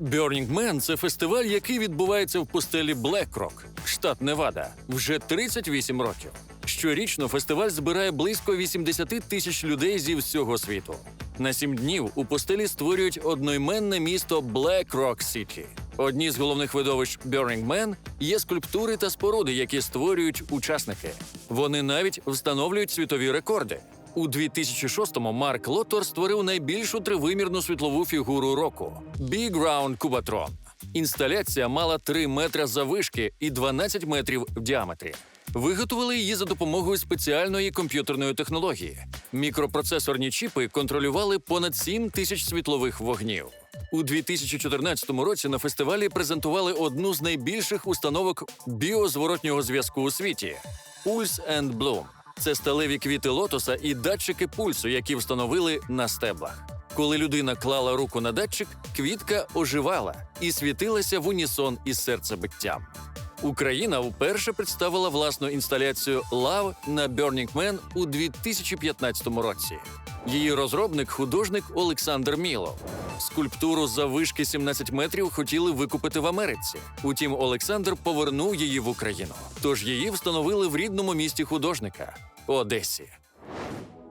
Burning Man – це фестиваль, який відбувається в пустелі Блекрок, штат Невада, вже 38 років. Щорічно фестиваль збирає близько 80 тисяч людей зі всього світу. На сім днів у пустелі створюють одноіменне місто Black Rock City. Одні з головних видовищ Burning Man є скульптури та споруди, які створюють учасники. Вони навіть встановлюють світові рекорди. У 2006-му Марк Лотор створив найбільшу тривимірну світлову фігуру року Big Round Cubatron. Інсталяція мала 3 метри заввишки і 12 метрів в діаметрі. Виготовили її за допомогою спеціальної комп'ютерної технології. Мікропроцесорні чіпи контролювали понад 7 тисяч світлових вогнів. У 2014 році на фестивалі презентували одну з найбільших установок біозворотнього зв'язку у світі Pulse and Bloom. Це сталеві квіти лотоса і датчики пульсу, які встановили на стеблах. Коли людина клала руку на датчик, квітка оживала і світилася в унісон із серцебиттям. Україна вперше представила власну інсталяцію Love на Burning Man у 2015 році. Її розробник художник Олександр Мілов. Скульптуру заввишки 17 метрів хотіли викупити в Америці. Утім, Олександр повернув її в Україну. Тож її встановили в рідному місті художника Одесі.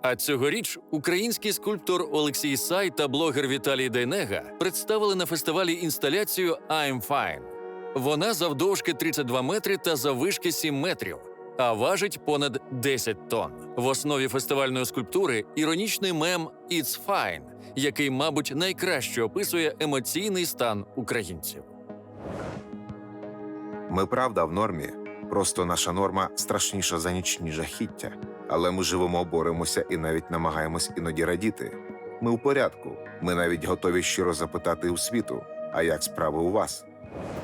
А цьогоріч український скульптор Олексій Сай та блогер Віталій Дейнега представили на фестивалі інсталяцію I'm Fine. Вона завдовжки 32 метри та заввишки 7 метрів, а важить понад 10 тонн. В основі фестивальної скульптури іронічний мем «It's fine», який, мабуть, найкраще описує емоційний стан українців. Ми правда в нормі. Просто наша норма страшніша за нічні жахіття. Але ми живемо, боремося і навіть намагаємось іноді радіти. Ми у порядку. Ми навіть готові щиро запитати у світу: а як справи у вас?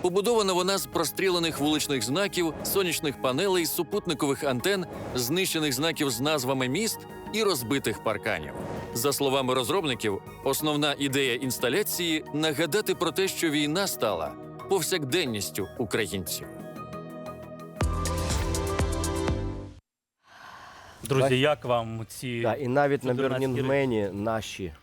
Побудована вона з прострілених вуличних знаків, сонячних панелей, супутникових антен, знищених знаків з назвами міст і розбитих парканів. За словами розробників, основна ідея інсталяції нагадати про те, що війна стала повсякденністю українців. Друзі, як вам ці Да, і навіть на 14 наші,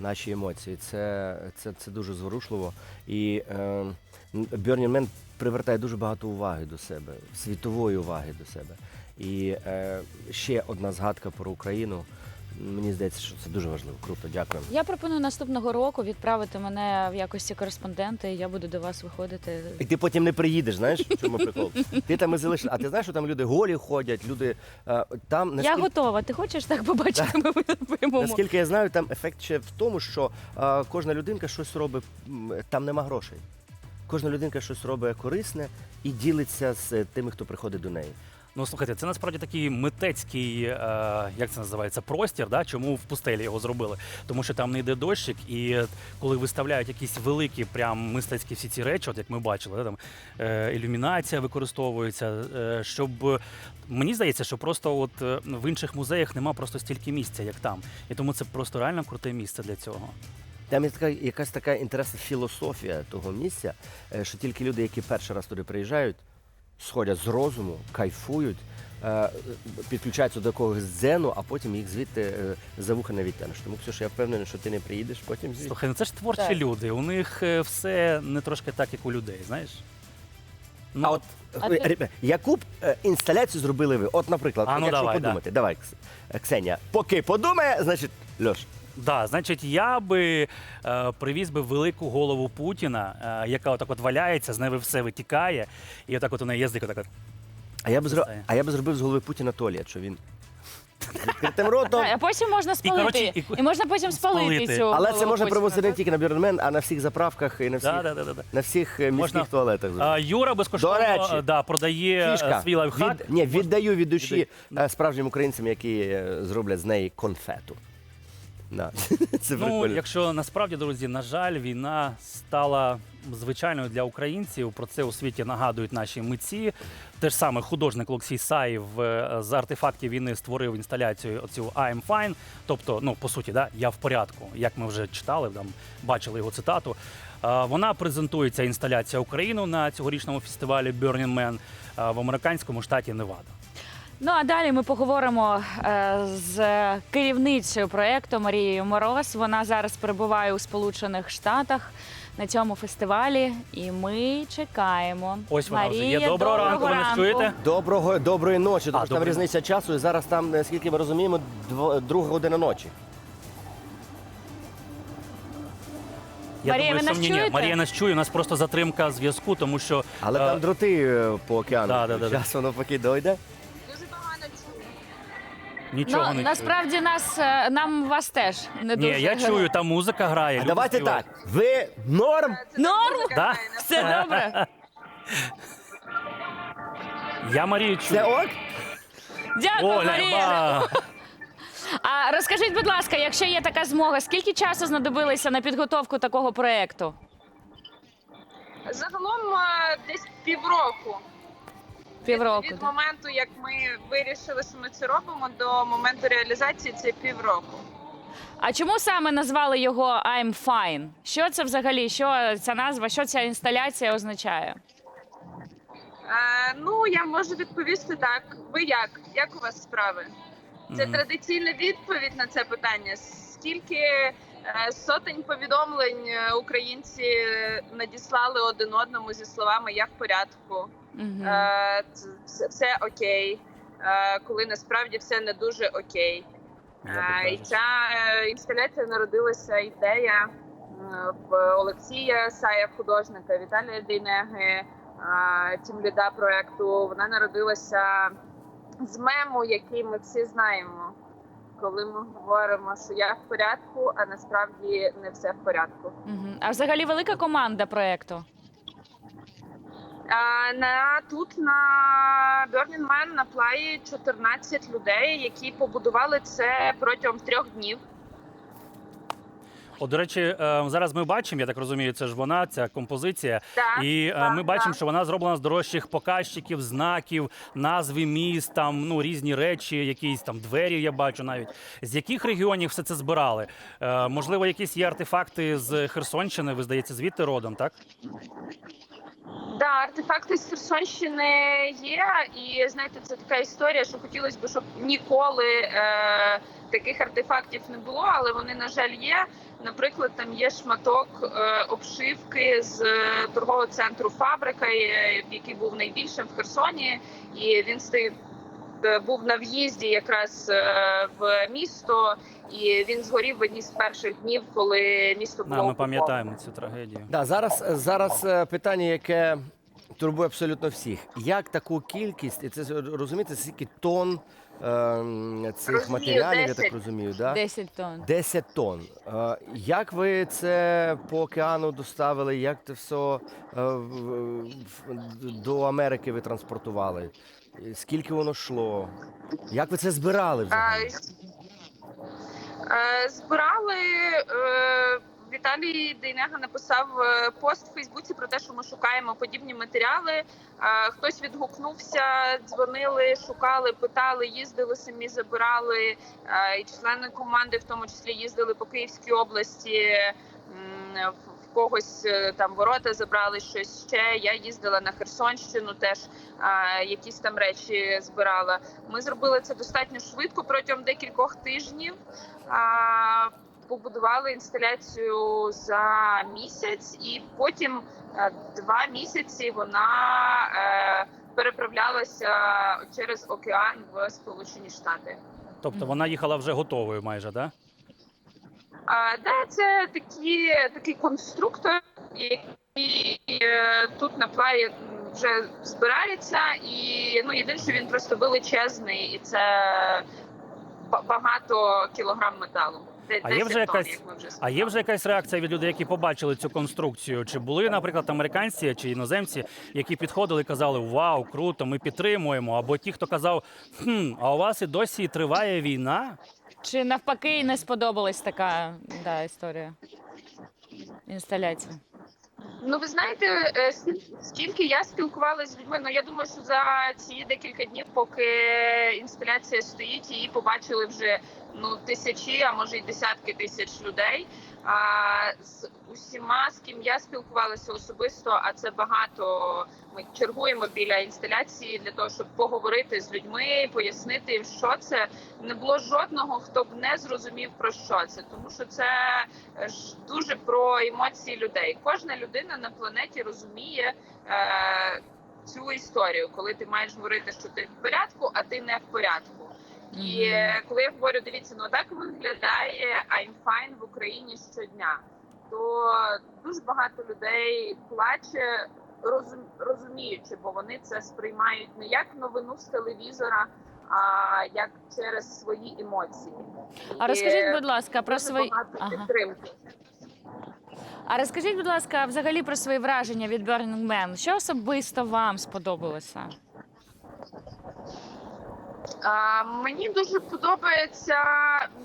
наші емоції. Це, це, це дуже зворушливо. І е, Берлінмен привертає дуже багато уваги до себе, світової уваги до себе. І е, ще одна згадка про Україну. Мені здається, що це дуже важливо. Круто, дякую. Я пропоную наступного року відправити мене в якості кореспондента, і я буду до вас виходити. І ти потім не приїдеш, знаєш, в чому прикол? Ти там і залишиш. А ти знаєш, що там люди голі ходять, люди е, там Я готова. Ти хочеш так побачити? Ми виймемо. Наскільки я знаю, там ефект ще в тому, що а, кожна людинка щось робить, там нема грошей. Кожна людинка щось робить корисне і ділиться з е, тими, хто приходить до неї. Ну слухайте, це насправді такий митецький, е, як це називається, простір. Да? Чому в пустелі його зробили? Тому що там не йде дощик, і коли виставляють якісь великі, прям мистецькі всі ці речі, от як ми бачили, да, там е, ілюмінація використовується, е, щоб мені здається, що просто от е, в інших музеях нема просто стільки місця, як там. І тому це просто реально круте місце для цього. Там є така якась така інтересна філософія того місця, е, що тільки люди, які перший раз туди приїжджають, сходять з розуму, кайфують, е, підключаються до якогось дзену, а потім їх звідти е, за вуха не відтянеш. Тому Ксюша, я впевнений, що ти не приїдеш потім звідти. Слухай, ну це ж творчі Так. люди. У них все не трошки так, як у людей, знаєш? Ну, А от А ти- яку б інсталяцію зробили ви? От, наприклад, А, ну, якщо давай, подумати, давай, е, Ксенія, поки подумає, значить, Льош. Да, значить, я би е, привіз би велику голову Путіна, е, яка отак от валяється, з неї все витікає, і отак от у неї їздить отак. от. А я б зро... А я б зробив з голови Путіна туалет, що він відкритим ротом. А потім можна спалити. коротше, І, і- можна потім спалити, спалити. цю. Але це голову можна Путіна, проводити не так? тільки на Бірнмен, а на всіх заправках і на всіх, Да, да, да, да, да. на всіх е, міських Можна- туалетах. А, Юра безкоштовно До речі, е, да, продає е, Фішка. свій лайфхак. Від... Ні, віддаю від душі Віддай. е, справжнім українцям, які е, зроблять з неї конфету. Да. Це Ну, прикольно. якщо насправді, друзі, на жаль, війна стала звичайною для українців. Про це у світі нагадують наші митці. Те ж саме художник Олексій Саєв е, з артефактів війни створив інсталяцію оцю I'm fine. Тобто, ну по суті, да, я в порядку, як ми вже читали, там бачили його цитату. Е, Вона презентується інсталяція Україну на цьогорічному фестивалі Burning Man е, в американському штаті Невада. Ну а далі ми поговоримо е, з керівницею проєкту Марією Мороз. Вона зараз перебуває у Сполучених Штатах на цьому фестивалі, і ми чекаємо. Ось вона вже є. Марія, Доброго ранку, ви нас чуєте? Доброго доброї ночі, тому А, що там різниця часу, і зараз там, наскільки ми розуміємо, дво- друга година ночі. Я Марія, думаю, ви нас що ні, ні. чуєте? Марія нас чує, у нас просто затримка зв'язку, тому що Але е, там дроти е, по океану. Да, да, да, да. Зараз воно поки дойде. Нічого Ну, не чую. насправді нас е, нам вас теж не Ні, дуже. я чую, там музика грає. А люди давайте співають. так. Ви норм? Норм? Да? Все добре. Я Марію чую. Це ок? Дякую, Оля, Марія. ба. А розкажіть, будь ласка, якщо є така змога, скільки часу знадобилося на підготовку такого проєкту? Загалом е, десь півроку. Півроку. Від, моменту, як ми вирішили, що ми це робимо, до моменту реалізації це півроку. А чому саме назвали його I'm Fine? Що це взагалі? Що ця назва, що ця інсталяція означає? Е, ну, я можу відповісти так. Ви як? Як у вас справи? Це Мгм. традиційна відповідь на це питання. Скільки е, сотень повідомлень е, українці надіслали один одному зі словами Я в порядку. Мгм. Е, все, все окей, е, коли насправді все не дуже окей. Е, І ця е, інсталяція народилася ідея в Олексія Сая, художника, Віталія Дейнеги, е, тімліда проекту. Вона народилася з мему, який ми всі знаємо. Коли ми говоримо, що я в порядку, а насправді не все в порядку. Мгм. А взагалі велика команда проєкту? На тут на Burning Man на плаї 14 людей, які побудували це протягом трьох днів. От, до речі, е, зараз ми бачимо, я так розумію, це ж вона, ця композиція. Так, І е, так, ми бачимо, так. що вона зроблена з дорожчих показчиків, знаків, назви міст, там ну різні речі, якісь там двері. Я бачу навіть з яких регіонів все це збирали. Е, можливо, якісь є артефакти з Херсонщини. Ви здається, звідти родом, так? Да, артефакти з Херсонщини є, і знаєте, це така історія, що хотілося б, щоб ніколи е, таких артефактів не було, але вони, на жаль, є. Наприклад, там є шматок е, обшивки з е, торгового центру Фабрика, е, який був найбільшим в Херсоні, і він стоїть. Е, Був на в'їзді якраз е, в місто, і він згорів в одні з перших днів, коли місто було Да, ми пам'ятаємо цю трагедію. Да, зараз, зараз е, питання, яке турбує абсолютно всіх. Як таку кількість, і це розумієте, скільки тонн е, цих Розумію, матеріалів, я так розумію, да? 10 тонн. 10 тонн. Е, Як ви це по океану доставили? Як це все е, в- в- до Америки ви транспортували? Скільки воно йшло? Як ви це збирали взагалі? Е, Збирали е, Віталій Дейнега написав е, пост в Фейсбуці про те, що ми шукаємо подібні матеріали. Хтось відгукнувся, дзвонили, шукали, питали, їздили самі, забирали. І члени команди, в тому числі, їздили по Київській області. в- Когось е, там ворота забрали щось ще. Я їздила на Херсонщину, теж е, якісь там речі збирала. Ми зробили це достатньо швидко протягом декількох тижнів. А, побудували інсталяцію за місяць, і потім е, два місяці вона е, переправлялася через океан в Сполучені Штати. Тобто вона їхала вже готовою, майже, да? А, да, це такі, такий конструктор, який е, тут на плаві вже збирається, і ну єдине, що він просто величезний, і це багато кілограм металу. А є вже якась- як вже А є вже якась реакція від людей, які побачили цю конструкцію? Чи були, наприклад, американці чи іноземці, які підходили і казали Вау, круто, ми підтримуємо? Або ті, хто казав, хм, а у вас і досі триває війна? Чи навпаки не сподобалась така да, історія? Інсталяція. Ну, ви знаєте, е, скільки я спілкувалася з людьми, ну я думаю, що за ці декілька днів, поки інсталяція стоїть, її побачили вже ну тисячі, а може й десятки тисяч людей. А, з усіма, з ким я спілкувалася особисто, а це багато. Ми чергуємо біля інсталяції для того, щоб поговорити з людьми, пояснити їм, що це. Не було жодного, хто б не зрозумів про що це, тому що це е, ж дуже про емоції людей. Кожна людина на планеті розуміє. Е, Цю історію, коли ти маєш говорити, що ти в порядку, а ти не в порядку. І коли я говорю, дивіться, ну так виглядає I'm fine в Україні щодня, то дуже багато людей плаче, розум, розуміючи, бо вони це сприймають не як новину з телевізора, а як через свої емоції. А розкажіть, будь ласка, про свої Ага. підтримки. А розкажіть, будь ласка, взагалі про свої враження від Burning Man. Що особисто вам сподобалося? А, мені дуже подобається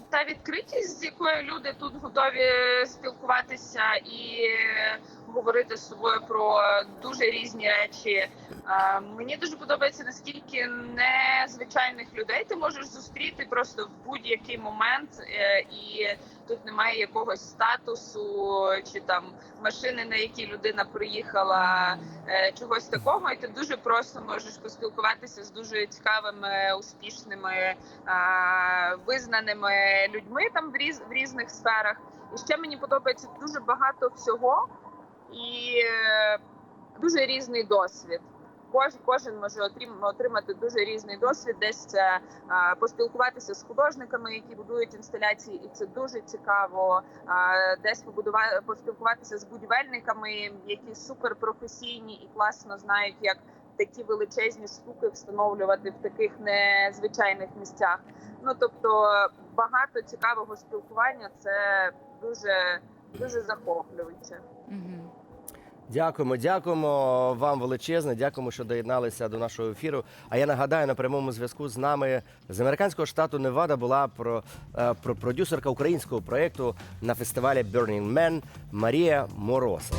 та відкритість, з якою люди тут готові спілкуватися і говорити з собою про дуже різні речі. А, мені дуже подобається наскільки незвичайних людей ти можеш зустріти просто в будь-який момент, е, і тут немає якогось статусу чи там машини, на якій людина приїхала е, чогось такого, і ти дуже просто можеш поспілкуватися з дуже цікавими, успішними, е, визнаними людьми там в, різ, в різних сферах. І ще мені подобається дуже багато всього і е, дуже різний досвід. Кож, кожен може отрим- отримати дуже різний досвід, десь поспілкуватися з художниками, які будують інсталяції, і це дуже цікаво. Десь побудувати поспілкуватися з будівельниками, які суперпрофесійні і класно знають, як такі величезні штуки встановлювати в таких незвичайних місцях. Ну тобто багато цікавого спілкування це дуже дуже захоплююче. Дякуємо, дякуємо вам величезне. Дякуємо, що доєдналися до нашого ефіру. А я нагадаю, на прямому зв'язку з нами з американського штату Невада була про, е, про продюсерка українського проєкту на фестивалі Burning Man Марія Мороз.